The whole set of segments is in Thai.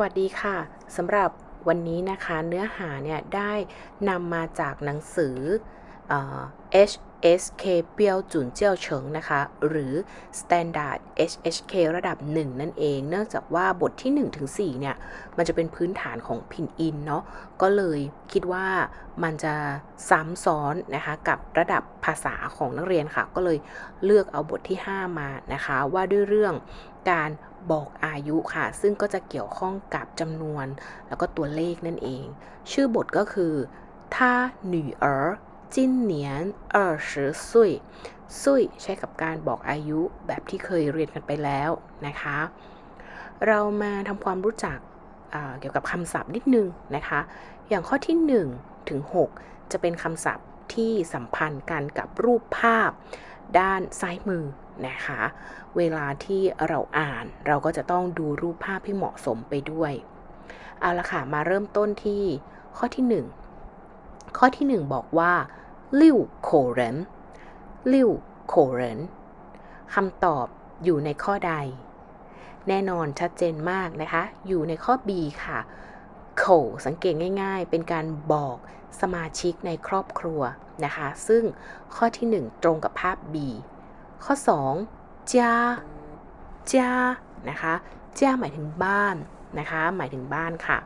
วัสดีค่ะสำหรับวันนี้นะคะเนื้อหาเนี่ยได้นำมาจากหนังสือ HSK เปียวจุนเจียวเฉิงนะคะ หรือ Standard HHK ระดับ 1 นั่นเอง เนื่องจากว่าบทที่1ถึงเนี่ย มันจะเป็นพื้นฐานของพินอินเนาะก็เลยคิดว่ามันจะซ้ำซ้อนนะคะ กับระดับภาษาของนักเรียนค่ะ ก็เลยเลือกเอาบทที่ 5 มานะคะ ว่าด้วยเรื่องการ บอกอายุค่ะ ซึ่งก็จะเกี่ยวข้องกับจำนวน แล้วก็ตัวเลขนั่นเอง ชื่อบทก็คือถ้าหนูเอ๋อจินเนียนเออสือซุยซุยใช้กับการบอกอายุแบบที่เคยเรียนกันไปแล้วนะคะ เรามาทำความรู้จักเกี่ยวกับคำศัพท์นิดนึงนะคะ อย่างข้อที่ 1 ถึง 6 จะเป็นคำศัพท์ที่สัมพันธ์กันกับรูปภาพ ด้านซ้ายมือ นะคะ เวลาที่เราอ่านเราก็จะต้องดูรูปภาพให้เหมาะสมไปด้วย เอาละค่ะมาเริ่มต้นที่ข้อที่ 1 ข้อที่ 1 บอกว่าลิ่วโขเรนลิ่วโขเรนคำตอบอยู่ในข้อใด แน่นอนชัดเจนมากนะคะ อยู่ในข้อ B ค่ะโขสังเกตง่ายๆ เป็นการบอกสมาชิกในครอบครัวนะคะ ซึ่งข้อที่ 1 ตรงกับภาพ B ข้อ2จ้าจ้านะคะจ้าหมายถึงบ้านนะคะ หมายถึงบ้านค่ะ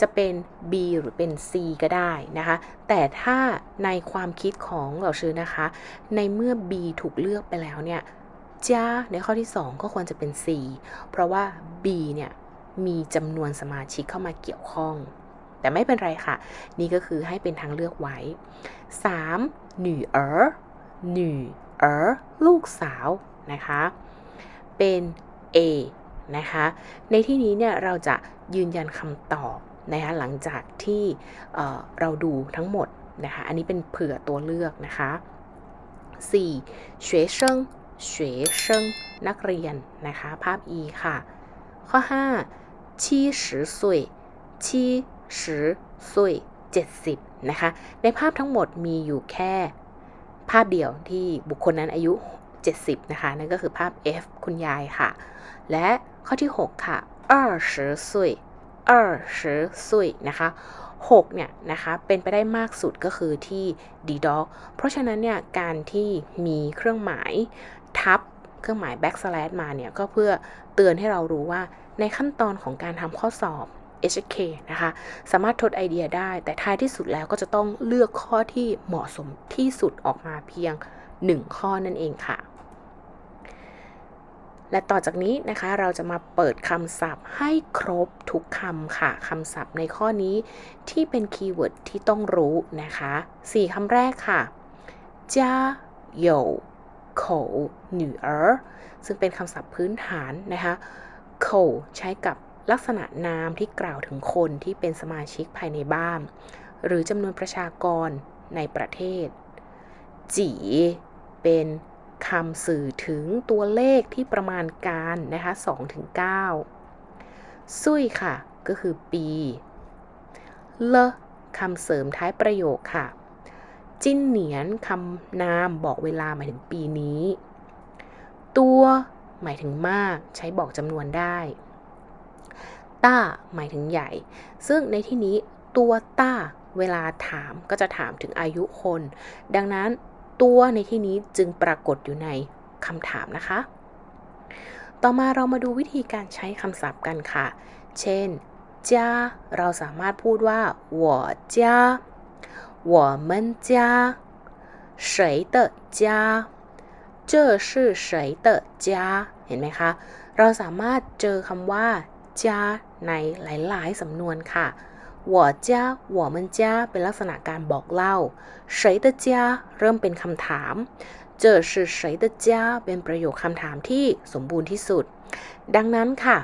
จะเป็น B หรือเป็น C ก็ได้นะคะ แต่ถ้าในความคิดของเราชื่อนะคะ ในเมื่อ B ถูกเลือกไปแล้วเนี่ยจ้าในข้อที่ 2 ก็ควรจะเป็น C เพราะว่า B เนี่ยมีจำนวนสมาชิกเข้ามาเกี่ยวข้อง แต่ไม่เป็นไรค่ะ นี่ก็คือให้เป็นทางเลือกไว้ 3. หนูเอ๋อหนู เอ๋อลูกสาวนะคะ เป็น A นะคะ ในที่นี้เนี่ยเราจะยืนยันคำตอบนะคะหลังจากที่เอ่อเราดูทั้งหมดนะคะ อันนี้เป็นเผื่อตัวเลือกนะคะ 4. 学生学生นักเรียนนะคะ ภาพ E ค่ะ ข้อ 5 70岁70岁70นะคะ ในภาพทั้งหมดมีอยู่แค่ ภาพเดียวที่บุคคลนั้นอายุ 70 นะคะ นั่นก็คือภาพ F คุณยายค่ะ และข้อที่ 6 ค่ะ20岁20岁นะคะ6เนี่ยนะคะเป็นไปได้มากสุดก็คือที่ d dog เพราะฉะนั้นเนี่ยการที่มีเครื่องหมายทับเครื่องหมาย backslash มาเนี่ยก็เพื่อเตือนให้เรารู้ว่าในขั้นตอนของการทำข้อสอบ HK นะคะ สามารถทดไอเดียได้ แต่ท้ายที่สุดแล้วก็จะต้องเลือกข้อที่เหมาะสมที่สุดออกมาเพียง 1 ข้อนั่นเองค่ะ และต่อจากนี้นะคะเราจะมาเปิดคำศัพท์ให้ครบทุกคำค่ะคำศัพท์ในข้อนี้ที่เป็นคีย์เวิร์ดที่ต้องรู้นะคะ 4คำแรกค่ะจ้าโยโขหนูเออซึ่งเป็นคำศัพท์พื้นฐานนะคะโขใช้กับ ลักษณะนามที่กล่าวถึงคนที่เป็นสมาชิกภายในบ้าน หรือจำนวนประชากรในประเทศ จีเป็นคำสื่อถึงตัวเลขที่ประมาณการนะคะ2ถึง9ซุยค่ะ ก็คือปีเลคำเสริมท้ายประโยคค่ะ จิ้นเหนียนคำนามบอกเวลาหมายถึงปีนี้ ตัวหมายถึงมากใช้บอกจำนวนได้ ต้า หมายถึงใหญ่ ซึ่งในที่นี้ตัวต้า เวลาถามก็จะถามถึงอายุคน ดังนั้นตัวในที่นี้จึงปรากฏอยู่ในคำถามนะคะ ต่อมาเรามาดูวิธีการใช้คำศัพท์กันค่ะ เช่นจ้าเราสามารถพูดว่า我家我们家谁的家这是谁的家เห็นไหมคะ เราสามารถเจอคำว่าจ้า ในหลายๆสำนวนค่ะ我家我们家เป็นลักษณะการบอกเล่า谁的家เริ่มเป็นคำถาม这是谁的家เป็นประโยคคำถามที่สมบูรณ์ที่สุด ดังนั้นค่ะ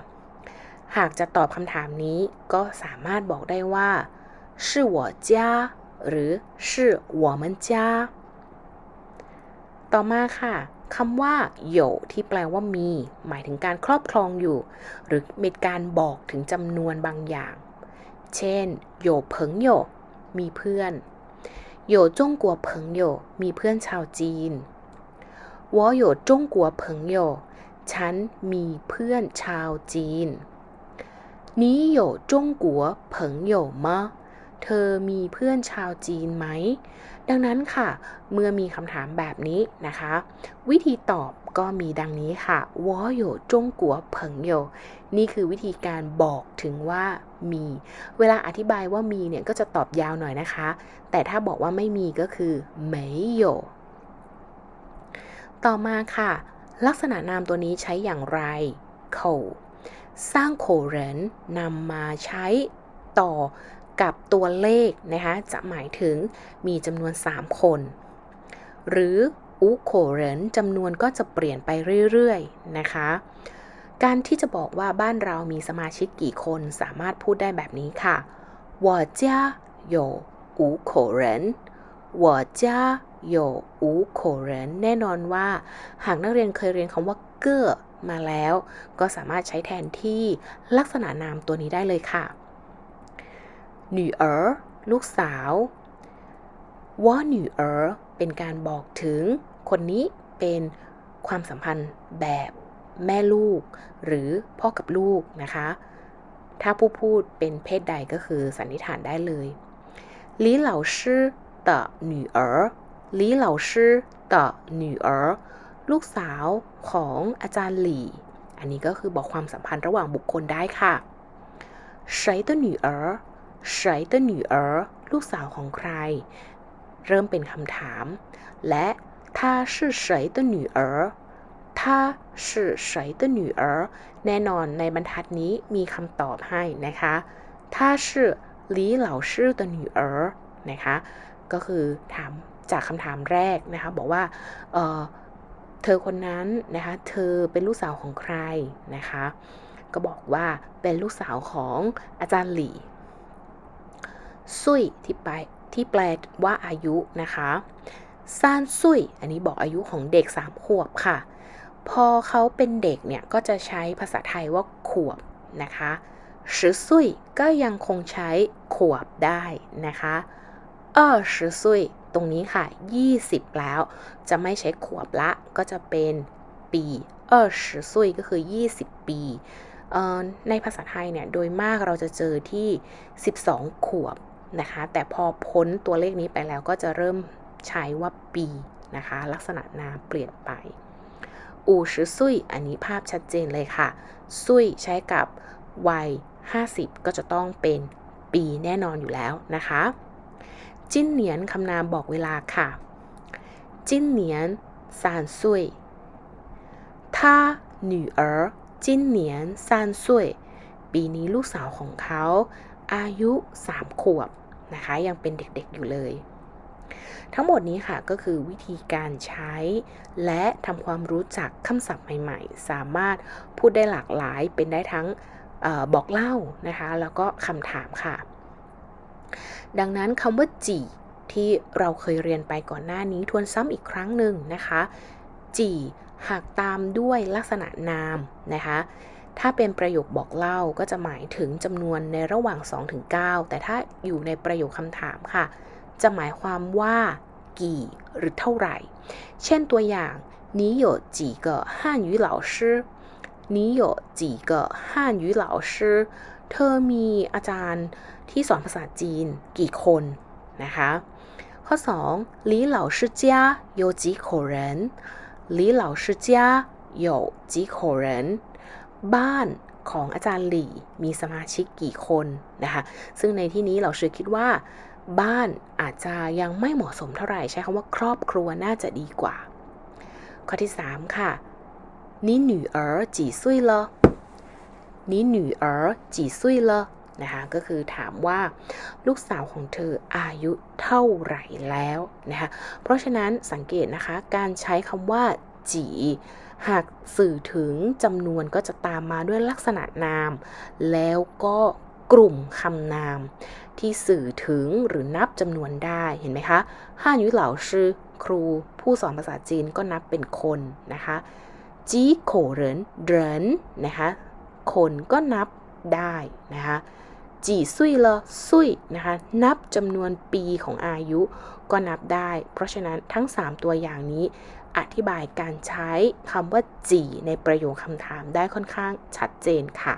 หากจะตอบคำถามนี้ก็สามารถบอกได้ว่า是我家หรือ是我们家ต่อมาค่ะ คำว่าโยที่แปลว่ามี หมายถึงการครอบครองอยู่ หรือเป็นการบอกถึงจำนวนบางอย่าง เช่นโยเพิงโยมีเพื่อนโยจงกัวเพิงโยมีเพื่อนชาวจีน我有中国朋友ฉันมีเพื่อนชาวจีน 你有中国朋友吗 เธอมีเพื่อนชาวจีนไหม ดังนั้นค่ะ เมื่อมีคำถามแบบนี้นะคะ วิธีตอบก็มีดังนี้ค่ะวอโยจงกัวเผิงโยนี่คือวิธีการบอกถึงว่ามี เวลาอธิบายว่ามีเนี่ยก็จะตอบยาวหน่อยนะคะ แต่ถ้าบอกว่าไม่มีก็คือไม่โยต่อมาค่ะ ลักษณะนามตัวนี้ใช้อย่างไรเขาสร้างโขเรนนำมาใช้ต่อ กับตัวเลขนะคะจะหมายถึงมีจำนวน 3 คน หรืออุโคเรนจำนวนก็จะเปลี่ยนไปเรื่อยๆนะคะ การที่จะบอกว่าบ้านเรามีสมาชิกกี่คนสามารถพูดได้แบบนี้ค่ะ我家有五口人我家有五口人แน่นอนว่า หากนักเรียนเคยเรียนคำว่าเก้อมาแล้ว ก็สามารถใช้แทนที่ลักษณะนามตัวนี้ได้เลยค่ะ หนูเอ๋อลูกสาวว่าหนูเอ๋อเป็นการบอกถึงคนนี้เป็นความสัมพันธ์แบบแม่ลูก หรือพ่อกับลูกนะคะ ถ้าผู้พูดเป็นเพศใดก็คือสันนิษฐานได้เลย李老师的女儿李老师的女儿ลูกสาวของอาจารย์หลี่ อันนี้ก็คือบอกความสัมพันธ์ระหว่างบุคคลได้ค่ะ谁的女儿 谁的女儿ลูกสาวของใคร เริ่มเป็นคำถาม และ他是谁的女儿他是谁的女儿แน่นอนในบรรทัดนี้มีคำตอบให้นะคะ他是李老师的女儿นะคะ ก็คือถามจากคำถามแรกนะคะ บอกว่าเเธอคนนั้นนะคะ เธอเป็นลูกสาวของใครนะคะ ก็บอกว่าเป็นลูกสาวของอาจารย์หลี่ ซุยที่ไปที่แปลว่าอายุนะคะซานซุยอันนี้บอกอายุของเด็กสามขวบค่ะ พอเขาเป็นเด็กเนี่ย ก็จะใช้ภาษาไทยว่าขวบนะคะสิซุยก็ยังคงใช้ขวบได้นะคะเออสิซุยตรงนี้ค่ะ 20 แล้ว จะไม่ใช้ขวบละ ก็จะเป็นปีเออสิซุยก็คือ 20 ปีในภาษาไทยเนี่ย โดยมากเราจะเจอที่ 12 ขวบ นะคะ แต่พอพ้นตัวเลขนี้ไปแล้วก็จะเริ่มใช้ว่าปีนะคะ ลักษณะนามเปลี่ยนไปอูชิซุยอันนี้ภาพชัดเจนเลยค่ะ ซุยใช้กับวัย 50 ก็จะต้องเป็นปีแน่นอนอยู่แล้วนะคะ จิ้นเหนียนคำนามบอกเวลาค่ะ จิ้นเหนียนซานซุยถ้าหนูเอ๋อจินเหนียนซานซุยปีนี้ลูกสาวของเขาอายุ 3 ขวบ นะคะ ยังเป็นเด็กๆอยู่เลย ทั้งหมดนี้ค่ะก็คือวิธีการใช้ และทำความรู้จักคำศัพท์ใหม่ๆ สามารถพูดได้หลากหลายเป็นได้ทั้งออบอกเล่านะคะ แล้วก็คำถามค่ะ ดังนั้นคำว่าจีที่เราเคยเรียนไปก่อนหน้านี้ทวนซ้ำอีกครั้งหนึ่งนะคะจีหากตามด้วยลักษณะนามนะคะ ถ้าเป็นประโยคบอกเล่าก็จะหมายถึงจำนวนในระหว่าง 2-9 แต่ถ้าอยู่ในประโยคคำถามค่ะ จะหมายความว่า กี่หรือเท่าไหร่ เช่นตัวอย่าง你有几个汉语老师你有几个汉语老师เธอมีอาจารย์ที่สอนภาษาจีนกี่คนนะคะ ข้อ2李老师家有几口人李老师家有几口人 บ้านของอาจารย์หลี่มีสมาชิกกี่คนนะคะซึ่งในที่นี้เราเชื่อคิดว่า บ้านอาจจะยังไม่เหมาะสมเท่าไหร่ใช้คำว่าครอบครัวน่าจะดีกว่า ข้อที่ 3 ค่ะนี่หนูเอ๋อจีซุยเลนี่หนูเอ๋อจีซุยเลนะคะก็คือถามว่าลูกสาวของเธออายุเท่าไหร่แล้วนะคะเพราะฉะนั้นสังเกตนะคะการใช้คำว่า จี หากสื่อถึงจำนวนก็จะตามมาด้วยลักษณะนาม แล้วก็กลุ่มคำนาม ที่สื่อถึงหรือนับจำนวนได้เห็นไหมคะห้ายุเหล่าชื่อครูผู้สอนภาษาจีนก็นับเป็นคนนะคะจีโขเหรินเดินนะคะคนก็นับได้นะคะ จีซุยเลซุยนะคะนับจำนวนปีของอายุก็นับได้ เพราะฉะนั้นทั้ง 3 ตัวอย่างนี้ อธิบายการใช้คำว่าจีในประโยคคำถามได้ค่อนข้างชัดเจนค่ะ